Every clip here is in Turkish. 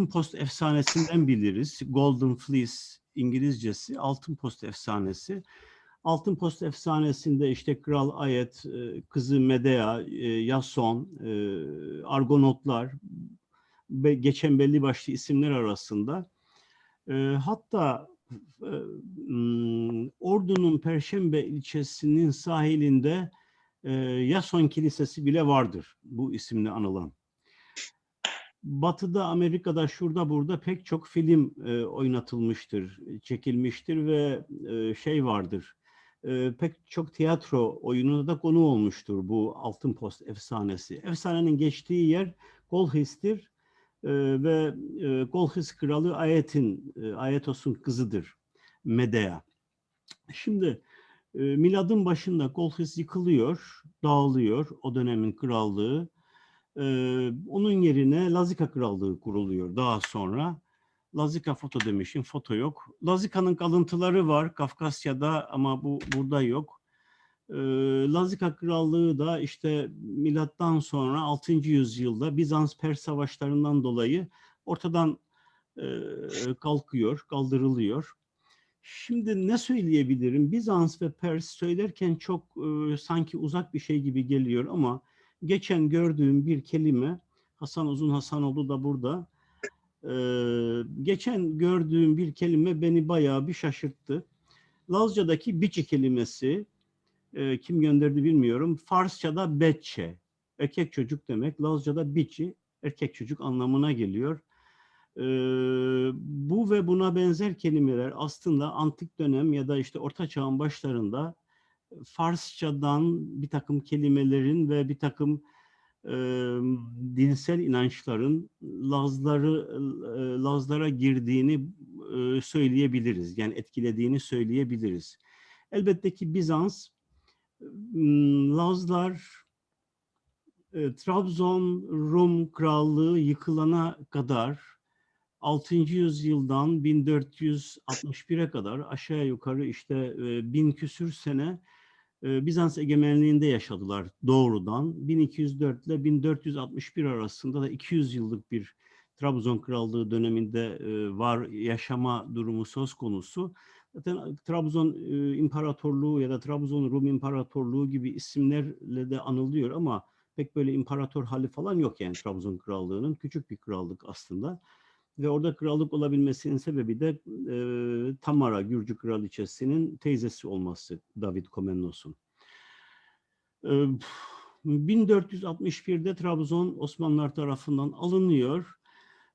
Altın Post efsanesinden biliriz. Golden Fleece İngilizcesi Altın Post efsanesi. Altın Post efsanesinde işte Kral Ayet, e, kızı Medea, e, Yason, e, Argonotlar ve geçen belli başlı isimler arasında. Hatta e, m, Ordu'nun Perşembe ilçesinin sahilinde Yason Kilisesi bile vardır bu isimle anılan. Batı'da, Amerika'da, şurada burada pek çok film e, oynatılmıştır, çekilmiştir ve e, şey vardır. E, pek çok tiyatro oyununa da konu olmuştur bu Altın Post efsanesi. Efsanenin geçtiği yer Kolhis'tir e, ve e, Kolhis kralı Ayet'in, e, Ayetos'un kızıdır Medea. Şimdi e, miladın başında Kolhis yıkılıyor, dağılıyor o dönemin krallığı. Onun yerine Lazika Krallığı kuruluyor daha sonra. Lazika foto demişim, foto yok. Lazika'nın kalıntıları var Kafkasya'da ama bu burada yok. Lazika Krallığı da işte milattan sonra 6. yüzyılda Bizans-Pers savaşlarından dolayı ortadan kalkıyor, kaldırılıyor. Şimdi ne söyleyebilirim? Bizans ve Pers söylerken çok e, sanki uzak bir şey gibi geliyor ama geçen gördüğüm bir kelime, Hasan Uzun Hasanoğlu da burada, ee, geçen gördüğüm bir kelime beni bayağı bir şaşırttı. Lazca'daki biçi kelimesi, e, kim gönderdi bilmiyorum, Farsça'da betçe, erkek çocuk demek, Lazca'da biçi, erkek çocuk anlamına geliyor. Ee, bu ve buna benzer kelimeler aslında antik dönem ya da işte Orta Çağ'ın başlarında Farsçadan bir takım kelimelerin ve bir takım e, dinsel inançların Lazları e, Lazlara girdiğini e, söyleyebiliriz. Yani etkilediğini söyleyebiliriz. Elbette ki Bizans Lazlar e, Trabzon Rum Krallığı yıkılana kadar 6. yüzyıldan 1461'e kadar aşağı yukarı işte e, bin küsür sene Bizans egemenliğinde yaşadılar doğrudan. 1204 ile 1461 arasında da 200 yıllık bir Trabzon Krallığı döneminde e, var yaşama durumu söz konusu. Zaten Trabzon e, İmparatorluğu ya da Trabzon Rum İmparatorluğu gibi isimlerle de anılıyor ama pek böyle imparator hali falan yok yani Trabzon Krallığı'nın. Küçük bir krallık aslında. Ve orada krallık olabilmesinin sebebi de e, Tamara, Gürcü kraliçesinin teyzesi olması David Komnenos'un. E, 1461'de Trabzon Osmanlılar tarafından alınıyor.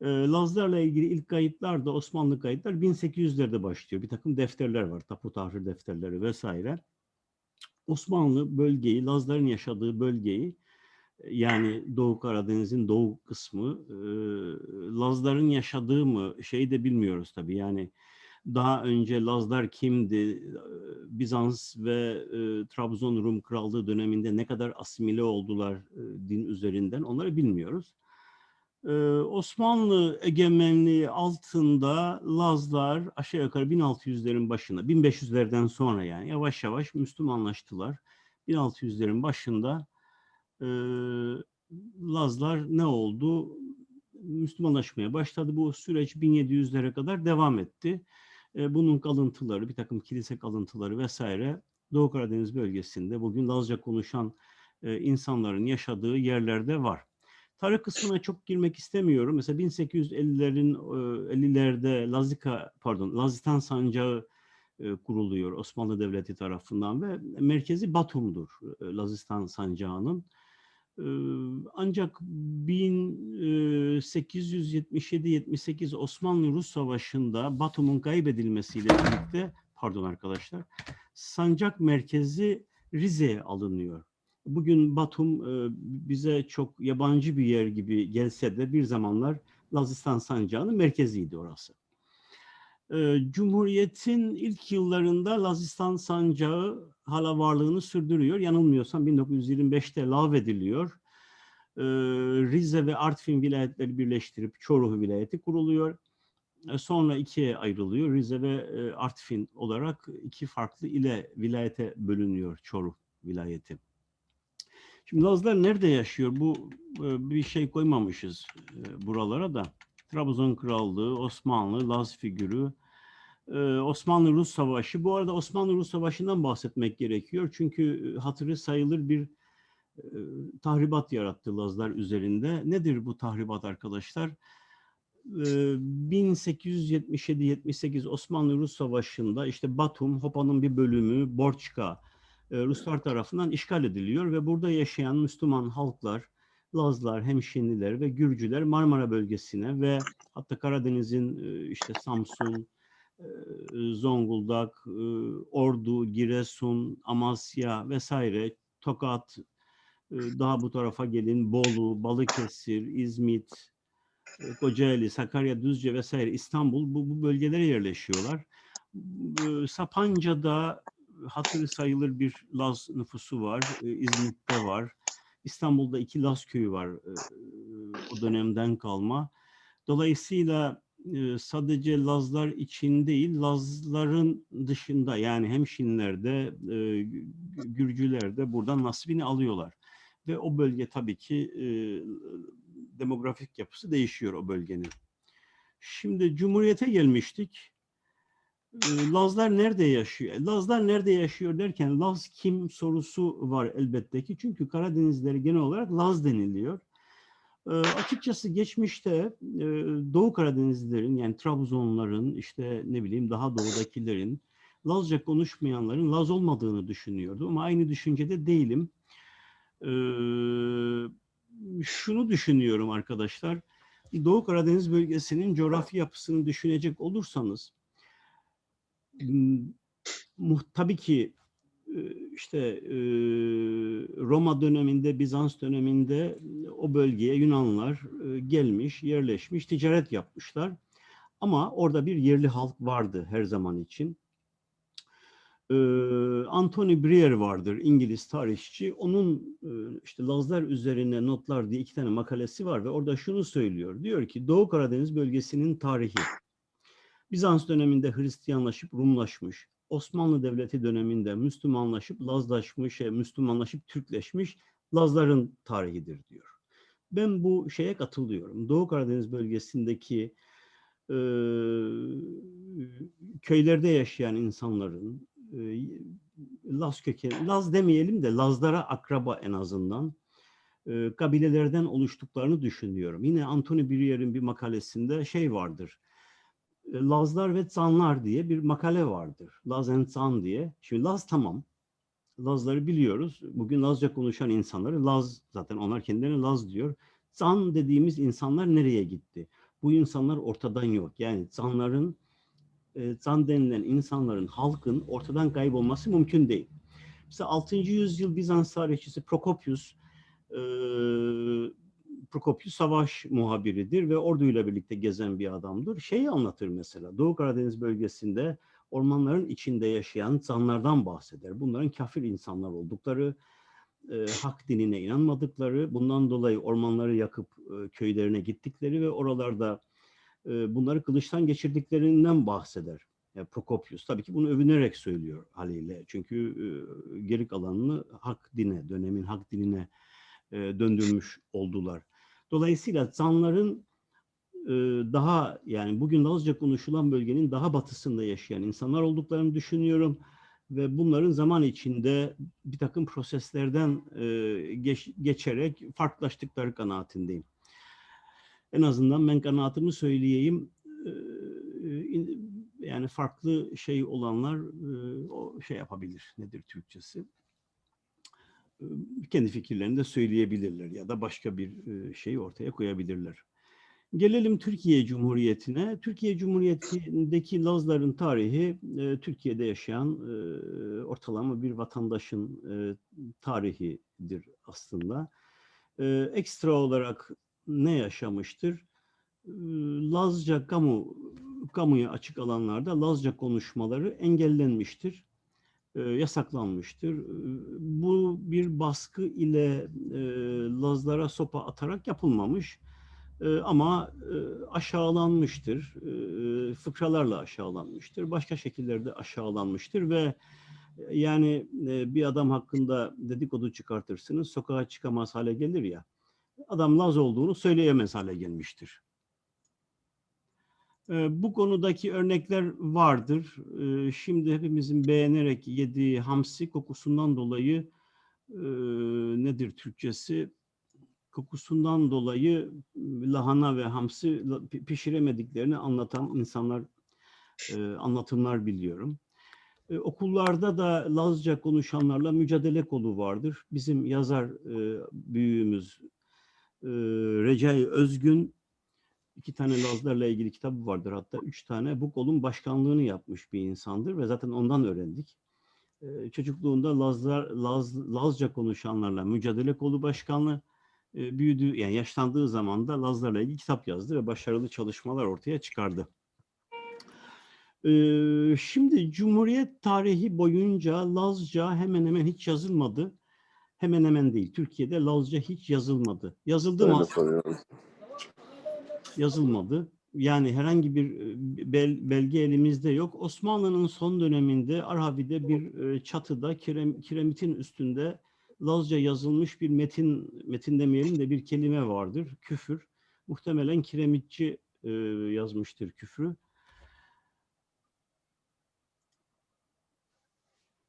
E, Lazlarla ilgili ilk kayıtlar da Osmanlı kayıtlar 1800'lerde başlıyor. Bir takım defterler var, tapu tahrir defterleri vesaire. Osmanlı bölgeyi, Lazların yaşadığı bölgeyi yani Doğu Karadeniz'in doğu kısmı Lazların yaşadığı mı şeyi de bilmiyoruz tabii yani daha önce Lazlar kimdi Bizans ve Trabzon Rum Krallığı döneminde ne kadar asimile oldular din üzerinden onları bilmiyoruz. Osmanlı egemenliği altında Lazlar aşağı yukarı 1600'lerin başında 1500'lerden sonra yani yavaş yavaş Müslümanlaştılar. 1600'lerin başında e, Lazlar ne oldu? Müslümanlaşmaya başladı. Bu süreç 1700'lere kadar devam etti. E, bunun kalıntıları, bir takım kilise kalıntıları vesaire Doğu Karadeniz bölgesinde bugün Lazca konuşan e, insanların yaşadığı yerlerde var. Tarih kısmına çok girmek istemiyorum. Mesela 1850'lerin 50'lerde Lazika pardon Lazistan sancağı kuruluyor Osmanlı Devleti tarafından ve merkezi Batum'dur Lazistan sancağının. Ancak 1877-78 Osmanlı-Rus Savaşı'nda Batum'un kaybedilmesiyle birlikte, pardon arkadaşlar, sancak merkezi Rize'ye alınıyor. Bugün Batum bize çok yabancı bir yer gibi gelse de bir zamanlar Lazistan sancağının merkeziydi orası. Cumhuriyet'in ilk yıllarında Lazistan sancağı hala varlığını sürdürüyor. Yanılmıyorsam 1925'te lağvediliyor. Rize ve Artvin vilayetleri birleştirip Çoruh vilayeti kuruluyor. Sonra ikiye ayrılıyor. Rize ve Artvin olarak iki farklı ile vilayete bölünüyor Çoruh vilayeti. Şimdi Lazlar nerede yaşıyor? Bu bir şey koymamışız buralara da. Trabzon Krallığı, Osmanlı, Laz figürü, e, Osmanlı-Rus Savaşı. Bu arada Osmanlı-Rus Savaşı'ndan bahsetmek gerekiyor. Çünkü hatırı sayılır bir e, tahribat yarattı Lazlar üzerinde. Nedir bu tahribat arkadaşlar? E, 1877-78 Osmanlı-Rus Savaşı'nda işte Batum, Hopa'nın bir bölümü, Borçka, e, Ruslar tarafından işgal ediliyor ve burada yaşayan Müslüman halklar, Lazlar, Hemşinliler ve Gürcüler Marmara bölgesine ve hatta Karadeniz'in e, işte Samsun, e, Zonguldak, Ordu, Giresun, Amasya vesaire, Tokat, daha bu tarafa gelin Bolu, Balıkesir, İzmit, Kocaeli, Sakarya, Düzce vesaire İstanbul bu, bu bölgelere yerleşiyorlar. Sapanca'da hatırı sayılır bir Laz nüfusu var. İzmit'te var. İstanbul'da iki Laz köyü var o dönemden kalma. Dolayısıyla sadece Lazlar için değil, Lazların dışında yani hemşinlerde, e, Gürcüler buradan nasibini alıyorlar. Ve o bölge tabii ki demografik yapısı değişiyor o bölgenin. Şimdi Cumhuriyet'e gelmiştik. Lazlar nerede yaşıyor? Lazlar nerede yaşıyor derken Laz kim sorusu var elbette ki. Çünkü Karadenizleri genel olarak Laz deniliyor. E, açıkçası geçmişte e, Doğu Karadenizlilerin yani Trabzonların işte ne bileyim daha doğudakilerin Lazca konuşmayanların Laz olmadığını düşünüyordu ama aynı düşüncede değilim. E, şunu düşünüyorum arkadaşlar. Doğu Karadeniz bölgesinin coğrafi yapısını düşünecek olursanız tabii ki işte Roma döneminde, Bizans döneminde o bölgeye Yunanlar gelmiş, yerleşmiş, ticaret yapmışlar. Ama orada bir yerli halk vardı her zaman için. Anthony Breer vardır, İngiliz tarihçi. Onun işte Lazlar üzerine notlar diye iki tane makalesi var ve orada şunu söylüyor. Diyor ki Doğu Karadeniz bölgesinin tarihi Bizans döneminde Hristiyanlaşıp Rumlaşmış, Osmanlı Devleti döneminde Müslümanlaşıp Lazlaşmış, e, Müslümanlaşıp Türkleşmiş Lazların tarihidir diyor. Ben bu şeye katılıyorum. Doğu Karadeniz bölgesindeki e, köylerde yaşayan insanların e, Laz kökeni, Laz demeyelim de Lazlara akraba en azından e, kabilelerden oluştuklarını düşünüyorum. Yine Anthony Brier'in bir makalesinde şey vardır Lazlar ve Zanlar diye bir makale vardır. Laz and Zan diye. Şimdi Laz tamam. Lazları biliyoruz. Bugün Lazca konuşan insanları Laz zaten onlar kendilerine Laz diyor. Zan dediğimiz insanlar nereye gitti? Bu insanlar ortadan yok. Yani Zanların e, Zan denilen insanların, halkın ortadan kaybolması mümkün değil. Mesela 6. yüzyıl Bizans tarihçisi Prokopius e, Prokopius savaş muhabiridir ve orduyla birlikte gezen bir adamdır. Şeyi anlatır mesela Doğu Karadeniz bölgesinde ormanların içinde yaşayan insanlardan bahseder. Bunların kafir insanlar oldukları, e, hak dinine inanmadıkları, bundan dolayı ormanları yakıp e, köylerine gittikleri ve oralarda e, bunları kılıçtan geçirdiklerinden bahseder. Yani Prokopius tabii ki bunu övünerek söylüyor haliyle. Çünkü e, geri kalanını hak dine, dönemin hak dinine e, döndürmüş oldular. Dolayısıyla Zanların daha yani bugün Lazca konuşulan bölgenin daha batısında yaşayan insanlar olduklarını düşünüyorum ve bunların zaman içinde bir takım proseslerden e, geç, geçerek farklılaştıkları kanaatindeyim. En azından ben kanaatimi söyleyeyim. E, yani farklı şey olanlar o şey yapabilir. Nedir Türkçesi? kendi fikirlerini de söyleyebilirler ya da başka bir şeyi ortaya koyabilirler. Gelelim Türkiye Cumhuriyeti'ne. Türkiye Cumhuriyeti'ndeki Lazların tarihi Türkiye'de yaşayan ortalama bir vatandaşın tarihidir aslında. Ekstra olarak ne yaşamıştır? Lazca kamu kamuya açık alanlarda Lazca konuşmaları engellenmiştir e, yasaklanmıştır. Bu bir baskı ile e, Lazlara sopa atarak yapılmamış e, ama e, aşağılanmıştır. E, fıkralarla aşağılanmıştır. Başka şekillerde aşağılanmıştır ve e, yani e, bir adam hakkında dedikodu çıkartırsınız, sokağa çıkamaz hale gelir ya. Adam Laz olduğunu söyleyemez hale gelmiştir. E, bu konudaki örnekler vardır. Şimdi hepimizin beğenerek yediği hamsi kokusundan dolayı nedir Türkçesi? Kokusundan dolayı lahana ve hamsi pişiremediklerini anlatan insanlar, anlatımlar biliyorum. E, okullarda da Lazca konuşanlarla mücadele kolu vardır. Bizim yazar büyüğümüz Recai Özgün iki tane Lazlarla ilgili kitabı vardır. Hatta üç tane bu kolun başkanlığını yapmış bir insandır ve zaten ondan öğrendik. Çocukluğunda Lazlar, Laz, Lazca konuşanlarla mücadele kolu başkanlığı e, büyüdüğü yani yaşlandığı zaman da Lazlarla ilgili kitap yazdı ve başarılı çalışmalar ortaya çıkardı. Şimdi Cumhuriyet tarihi boyunca Lazca hemen hemen hiç yazılmadı. Hemen hemen değil. Türkiye'de Lazca hiç yazılmadı. Yazıldı mı? Yazılmadı. Yani herhangi bir bel, belge elimizde yok. Osmanlı'nın son döneminde Arhavi'de bir çatıda kirem, kiremitin üstünde Lazca yazılmış bir metin, metin demeyelim de bir kelime vardır. Küfür. Muhtemelen kiremitçi e, yazmıştır küfrü.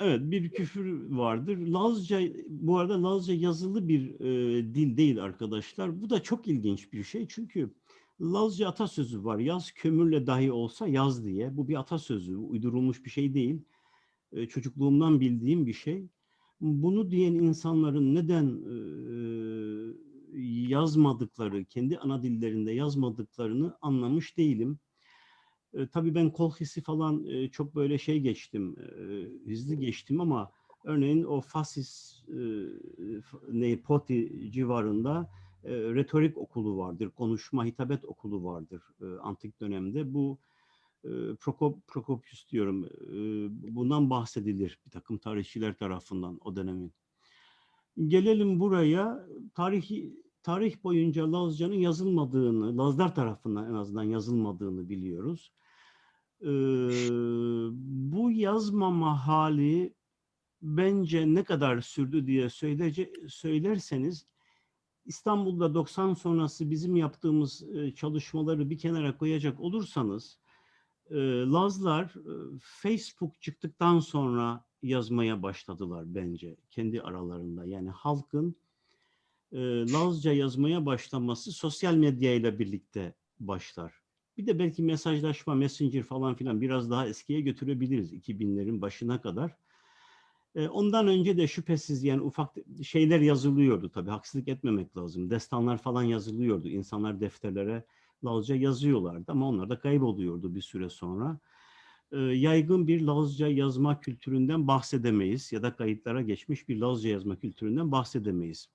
Evet, bir küfür vardır. Lazca, bu arada Lazca yazılı bir e, dil değil arkadaşlar. Bu da çok ilginç bir şey çünkü Lazca atasözü var. Yaz kömürle dahi olsa yaz diye. Bu bir atasözü, uydurulmuş bir şey değil. E, çocukluğumdan bildiğim bir şey. Bunu diyen insanların neden e, yazmadıkları, kendi ana dillerinde yazmadıklarını anlamış değilim. E, tabii ben kol falan e, çok böyle şey geçtim, e, hızlı geçtim ama örneğin o Fasis e, ne, Poti civarında e, retorik okulu vardır, konuşma hitabet okulu vardır e, antik dönemde. Bu Prokop, Prokopius diyorum, bundan bahsedilir bir takım tarihçiler tarafından o dönemin. Gelelim buraya, tarihi tarih boyunca Lazca'nın yazılmadığını, Lazlar tarafından en azından yazılmadığını biliyoruz. Bu yazmama hali bence ne kadar sürdü diye söylece, söylerseniz İstanbul'da 90 sonrası bizim yaptığımız çalışmaları bir kenara koyacak olursanız Lazlar Facebook çıktıktan sonra yazmaya başladılar bence kendi aralarında. Yani halkın Lazca yazmaya başlaması sosyal medya ile birlikte başlar. Bir de belki mesajlaşma, messenger falan filan biraz daha eskiye götürebiliriz 2000'lerin başına kadar. Ondan önce de şüphesiz yani ufak şeyler yazılıyordu tabii haksızlık etmemek lazım. Destanlar falan yazılıyordu. İnsanlar defterlere Lazca yazıyorlardı ama onlar da kayboluyordu bir süre sonra. Yaygın bir Lazca yazma kültüründen bahsedemeyiz ya da kayıtlara geçmiş bir Lazca yazma kültüründen bahsedemeyiz.